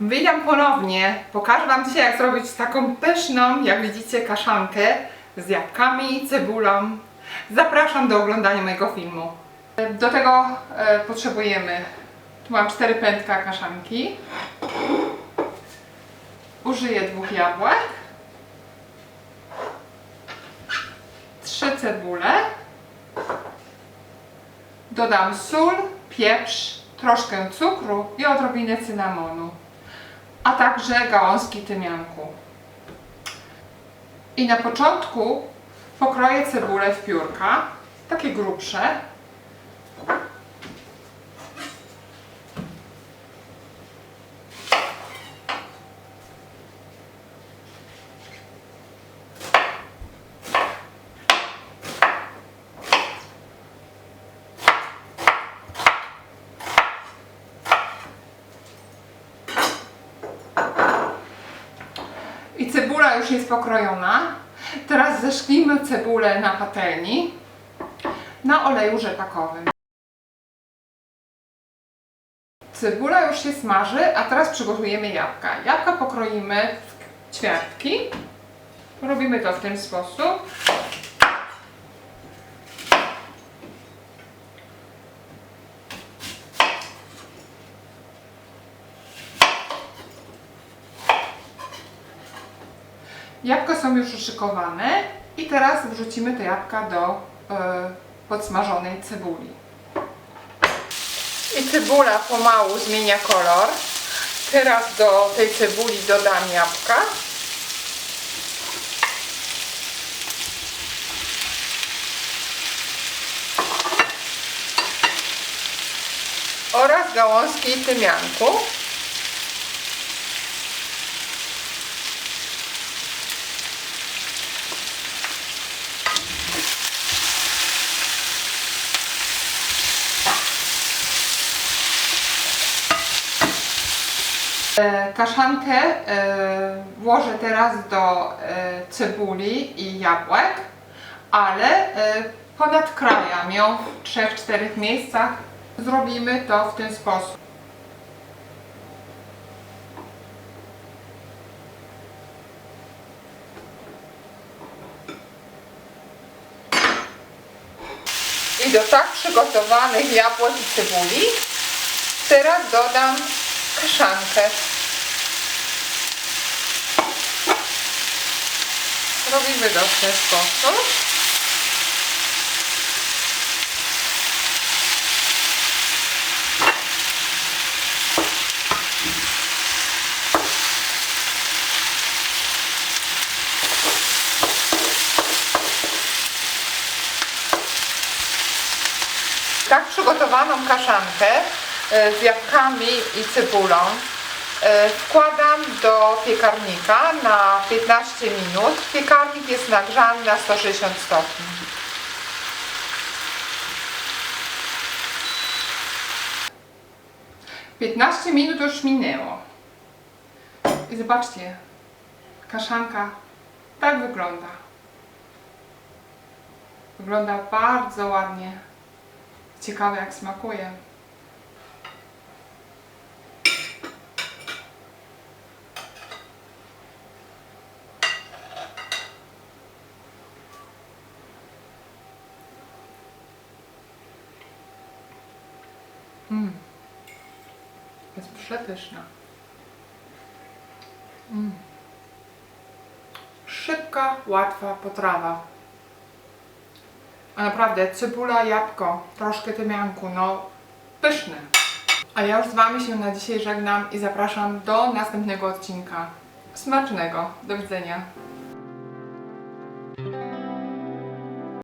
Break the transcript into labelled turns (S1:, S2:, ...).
S1: Witam ponownie. Pokażę Wam dzisiaj jak zrobić taką pyszną, jak widzicie, kaszankę z jabłkami, cebulą. Zapraszam do oglądania mojego filmu. Do tego e, potrzebujemy, tu mam cztery pętka kaszanki. Użyję dwóch jabłek. Trzy cebule. Dodam sól, pieprz, troszkę cukru i odrobinę cynamonu, a także gałązki tymianku. I na początku pokroję cebulę w piórka, takie grubsze. Cebula już jest pokrojona. Teraz zeszklimy cebulę na patelni na oleju rzepakowym. Cebula już się smaży, a teraz przygotujemy jabłka. Jabłka pokroimy w ćwiartki. Robimy to w ten sposób. Jabłka są już uszykowane i teraz wrzucimy te jabłka do e, podsmażonej cebuli. I cebula pomału zmienia kolor. Teraz do tej cebuli dodam jabłka. Oraz gałązki tymianku. Kaszankę e, włożę teraz do e, cebuli i jabłek, ale e, ponadkrajam ją w 3-4 miejscach. Zrobimy to w ten sposób. I do tak przygotowanych jabłek i cebuli teraz dodam kaszankę. Robimy to w ten sposób. Tak przygotowaną kaszankę z jabłkami i cebulą e, wkładam do piekarnika na 15 minut. Piekarnik jest nagrzany na 160 stopni. Piętnaście minut już minęło. I zobaczcie, kaszanka tak wygląda. Wygląda bardzo ładnie. Ciekawe jak smakuje. Mm. Jest przepyszna. Mm. Szybka, łatwa potrawa. A naprawdę, cebula, jabłko, troszkę tymianku, no pyszne. A ja już z Wami się na dzisiaj żegnam i zapraszam do następnego odcinka. Smacznego, do widzenia.